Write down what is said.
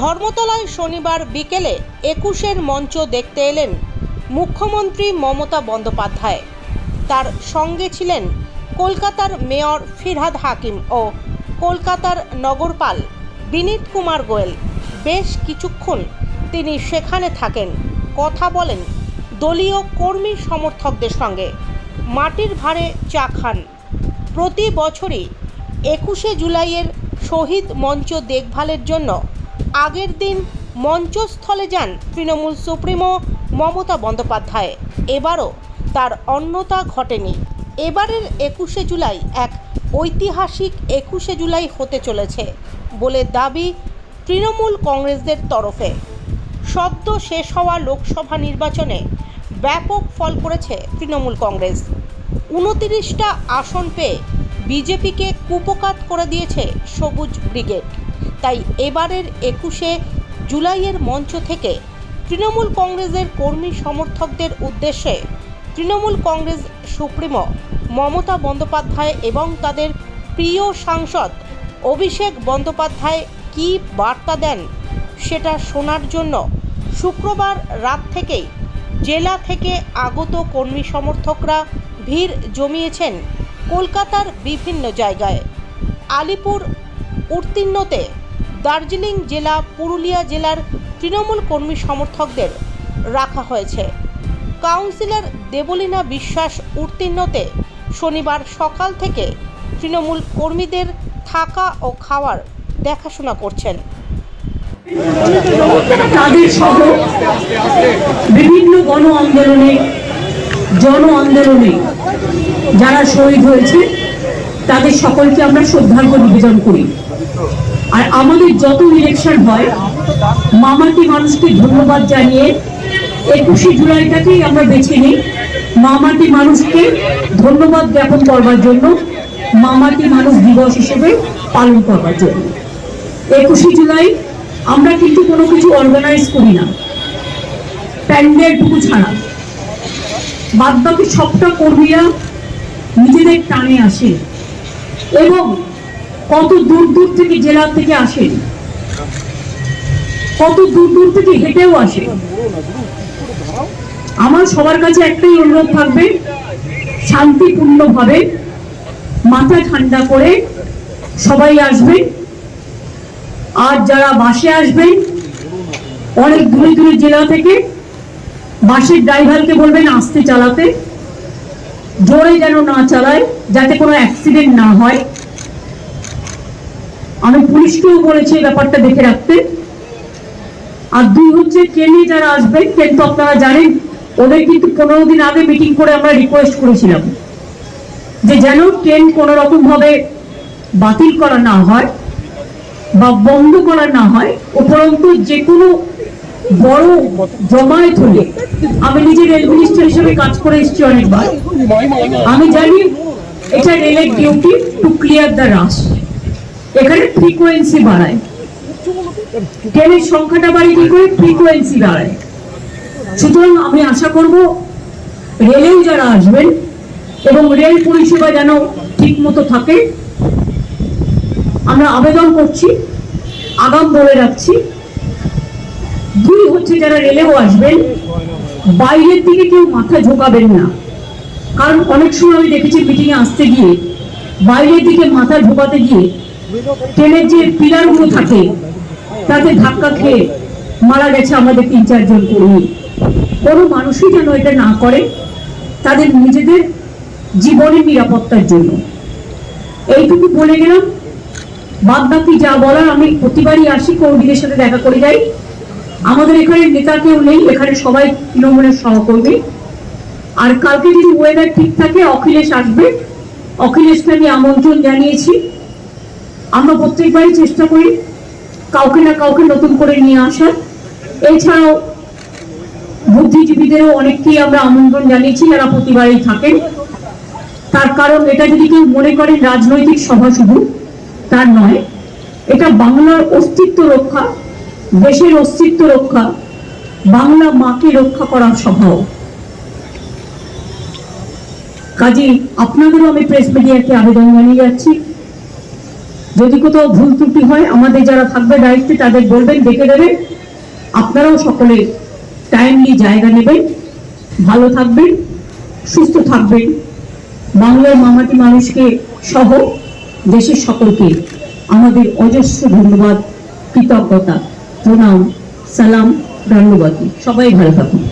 ধর্মতলায় শনিবার বিকেলে একুশের মঞ্চ দেখতে এলেন মুখ্যমন্ত্রী মমতা বন্দ্যোপাধ্যায়। তার সঙ্গে ছিলেন কলকাতার মেয়র ফিরহাদ হাকিম ও কলকাতার নগরপাল বিনীত কুমার গোয়েল। বেশ কিছুক্ষণ তিনি সেখানে থাকেন। কথা বলেন দলীয় কর্মী সমর্থকদের সঙ্গে। মাটির ভাড়ে চা খান। প্রতি বছরই একুশে জুলাইয়ের শহীদ মঞ্চ দেখভালের জন্য আগের দিন মঞ্চস্থলে যান তৃণমূল সুপ্রিমো মমতা বন্দ্যোপাধ্যায়। এবারও তার অন্যতা ঘটেনি। এবারের একুশে জুলাই এক ঐতিহাসিক একুশে জুলাই হতে চলেছে বলে দাবি তৃণমূল কংগ্রেসদের তরফে। সদ্য শেষ হওয়া লোকসভা নির্বাচনে ব্যাপক ফল করেছে তৃণমূল কংগ্রেস। উনতিরিশটা আসন পেয়ে বিজেপিকে কুপকাত করে দিয়েছে সবুজ ব্রিগেড। তাই এবারের একুশে জুলাইয়ের মঞ্চ থেকে তৃণমূল কংগ্রেসের কর্মী সমর্থকদের উদ্দেশ্যে তৃণমূল কংগ্রেস সুপ্রিমো মমতা বন্দ্যোপাধ্যায় এবং তাদের প্রিয় সাংসদ অভিষেক বন্দ্যোপাধ্যায় কী বার্তা দেন সেটা শোনার জন্য শুক্রবার রাত থেকেই জেলা থেকে আগত কর্মী সমর্থকরা ভিড় জমিয়েছেন কলকাতার বিভিন্ন জায়গায়। আলিপুর উত্তীর্ণতে দার্জিলিং জেলা, পুরুলিয়া জেলার তৃণমূল কর্মী সমর্থকদের রাখা হয়েছে। কাউন্সিলর দেবলীনা বিশ্বাস উত্তীর্ণতে শনিবার সকাল থেকে তৃণমূল কর্মীদের থাকা ও খাওয়ার দেখাশোনা করছেন। তাদের বিভিন্ন গণ আন্দোলনে, জন আন্দোলনে যারা শহীদ হয়েছে, তাদের সকলকে আমরা শ্রদ্ধার্ঘ্য নিবেদন করি। আর আমাদের যত ইলেকশন হয়, মামাটি মানুষকে ধন্যবাদ জানিয়ে একুশে জুলাইটাকেই আমরা বেছে নিই। মামাটি মানুষকে ধন্যবাদ জ্ঞাপন করবার জন্য, মামাটি মানুষ দিবস হিসেবে পালন করবার জন্য। একুশে জুলাই আমরা কিন্তু কোনো কিছু অর্গানাইজ করি না। প্যান্ডেলটুকু ছাড়া। বাদ বাকি সবটা কর্মীরা নিজেদের টানে আসে। এবং কত দূর দূর থেকে জেলা থেকে আসেন কত দূর দূর থেকে হেঁটেও আসে? আমার সবার কাছে একটাই অনুরোধ থাকবে, শান্তিপূর্ণভাবে মাথা ঠান্ডা করে সবাই আসবেন আর যারা বাসে আসবেন অনেক দূরে দূরে জেলা থেকে, বাসের ড্রাইভারকে বলবেন আসতে চালাতে, জোরে যেন না চালায়, যাতে কোনো অ্যাক্সিডেন্ট না হয়। আমি পুলিশকেও বলেছি এই ব্যাপারটা দেখে রাখতে। আর দুই হচ্ছে ট্রেনে যারা আসবেন ট্রেন তো আপনারা জানেন, ওদের কিন্তু পনেরো দিন আগে মিটিং করে আমরা রিকোয়েস্ট করেছিলাম যে যেন ট্রেন কোনো রকম ভাবে বাতিল করা না হয় বা বন্ধ করা না হয়, উপরন্তু যে কোনো বড় জমায়েত হলে, আমি নিজে রেল মিনিস্টার হিসেবে কাজ করে এসেছি অনেকবার, আমি জানি এটা রেলের duty to clear the rush এখানে ফ্রিকোয়েন্সি বাড়ায়। ট্রেনের সংখ্যাটা বাড়ি কি করে? ফ্রিকোয়েন্সি বাড়ায়। সুতরাং আমি আশা করব রেলেও যারা আসবেন এবং রেল পরিষেবা যেন ঠিক মতো থাকে, আমরা আবেদন করছি, আগাম বলে রাখছি। দুই হচ্ছে যারা রেলেও আসবেন, বাইরের দিকে কেউ মাথা ঝোঁকাবেন না। কারণ অনেক সময় আমি দেখেছি মিটিংয়ে আসতে গিয়ে, বাইরের দিকে মাথা ঢোকাতে গিয়ে ট্রেনের যে পিলারগুলো থাকে, তাতে ধাক্কা খেয়ে মারা গেছে আমাদের তিন চারজন কর্মী। কোনো মানুষই যেন এটা না করে, তাদের নিজেদের জীবনের নিরাপত্তার জন্য। এইটুকু বলে গেলাম। বাদ বাকি যা বলার আমি প্রতিবারই আসি, কর্মীদের সাথে দেখা করে যাই। আমাদের এখানে নেতা কেউ নেই, এখানে সবাই তৃণমূলের সহকর্মী। আর কালকে যদি ওয়েদার ঠিক থাকে, অখিলেশ আসবে। অখিলেশকে আমি আমন্ত্রণ জানিয়েছি। আমরা প্রত্যেকবারই চেষ্টা করি কাউকে না কাউকে নতুন করে নিয়ে আসার। এছাড়াও বুদ্ধিজীবীদেরও অনেককেই আমরা আমন্ত্রণ জানিয়েছি, যারা প্রতিবারই থাকেন। তার কারণ এটা যদি কেউ মনে করেন রাজনৈতিক সভা শুধু, তার নয়, এটা বাংলার অস্তিত্ব রক্ষা, দেশের অস্তিত্ব রক্ষা, বাংলা মাকে রক্ষা করার সভাও কাজে আপনাদেরও আমি প্রেস মিডিয়াকে আবেদন জানিয়ে যাচ্ছি। যদি কোথাও ভুল ত্রুটি হয়, আমাদের যারা থাকবে দায়িত্বে, তাদের বলবেন, ডেকে দেবেন। আপনারাও সকলে টাইমলি জায়গা নেবেন। ভালো থাকবেন, সুস্থ থাকবেন। বাংলার মামাটি মানুষকে সহ দেশের সকলকে আমাদের অজস্র ধন্যবাদ, কৃতজ্ঞতা, প্রণাম, সালাম, ধন্যবাদ। সবাই ভালো থাকুন।